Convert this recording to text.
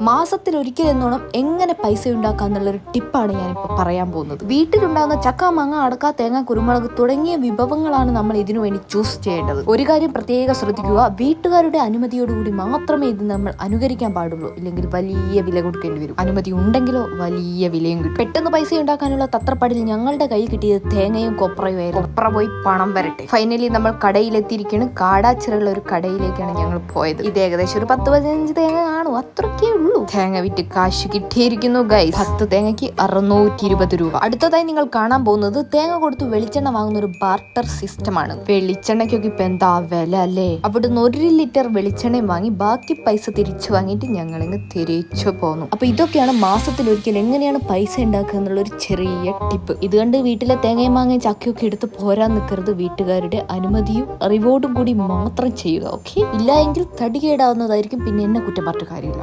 മാസത്തിൽ ഒരിക്കൽ എന്നോണം എങ്ങനെ പൈസ ഉണ്ടാക്കാം എന്നുള്ളൊരു ടിപ്പാണ് ഞാനിപ്പോൾ പറയാൻ പോകുന്നത്. വീട്ടിലുണ്ടാകുന്ന ചക്ക മാങ്ങ അടക്ക തേങ്ങ കുരുമുളക് തുടങ്ങിയ വിഭവങ്ങളാണ് നമ്മൾ ഇതിനു വേണ്ടി ചൂസ് ചെയ്യേണ്ടത്. ഒരു കാര്യം പ്രത്യേകം ശ്രദ്ധിക്കുക വീട്ടുകാരുടെ അനുമതിയോടുകൂടി മാത്രമേ ഇത് നമ്മൾ അനുകരിക്കാൻ പാടുള്ളൂ. ഇല്ലെങ്കിൽ വലിയ വില കൊടുക്കേണ്ടി വരും. അനുമതി ഉണ്ടെങ്കിലോ വലിയ വിലയും കിട്ടും. പെട്ടെന്ന് പൈസ ഉണ്ടാക്കാനുള്ള തത്രപ്പാടിൽ ഞങ്ങളുടെ കയ്യിൽ കിട്ടിയത് തേങ്ങയും കൊപ്രയും ആയിരുന്നു. കൊപ്ര പോയി പണം വരട്ടെ. ഫൈനലി നമ്മൾ കടയിലെത്തിയിരിക്കുകയാണ് കാടാച്ചിറയുള്ള ഒരു കടയിലേക്കാണ് ഞങ്ങൾ പോയത്. ഇത് ഏകദേശം ഒരു പത്ത് പതിനഞ്ച് തേങ്ങ കാണും. അത്രയ്ക്കേ ഉള്ളൂ. തേങ്ങ വിറ്റ് കാശ് കിട്ടിയിരിക്കുന്നു ഗൈ പത്ത് തേങ്ങയ്ക്ക് അറുന്നൂറ്റി ഇരുപത് രൂപ. അടുത്തതായി നിങ്ങൾ കാണാൻ പോകുന്നത് തേങ്ങ കൊടുത്ത് വെളിച്ചെണ്ണ വാങ്ങുന്ന ഒരു ബാർട്ടർ സിസ്റ്റമാണ് വെളിച്ചെണ്ണയ്ക്കൊക്കെ ഇപ്പൊ എന്താ വില അല്ലേ? അവിടുന്ന് ഒരു ലിറ്റർ വെളിച്ചെണ്ണയും വാങ്ങി ബാക്കി പൈസ തിരിച്ചു വാങ്ങിയിട്ട് ഞങ്ങൾ ഇങ്ങ് തിരിച്ചു പോന്നു. അപ്പൊ ഇതൊക്കെയാണ് മാസത്തിൽ ഒരിക്കൽ എങ്ങനെയാണ് പൈസ ഉണ്ടാക്കുക എന്നുള്ള ഒരു ചെറിയ ടിപ്പ് ഇത് കണ്ട് വീട്ടിലെ തേങ്ങയും മാങ്ങയും ചക്കയൊക്കെ എടുത്ത് പോരാൻ നിൽക്കരുത് വീട്ടുകാരുടെ അനുമതിയും റിവോർഡും കൂടി മാത്രം ചെയ്യുക ഓക്കെ ഇല്ല എങ്കിൽ പിന്നെ എന്നെ കുറ്റം പറഞ്ഞ കാര്യമില്ല.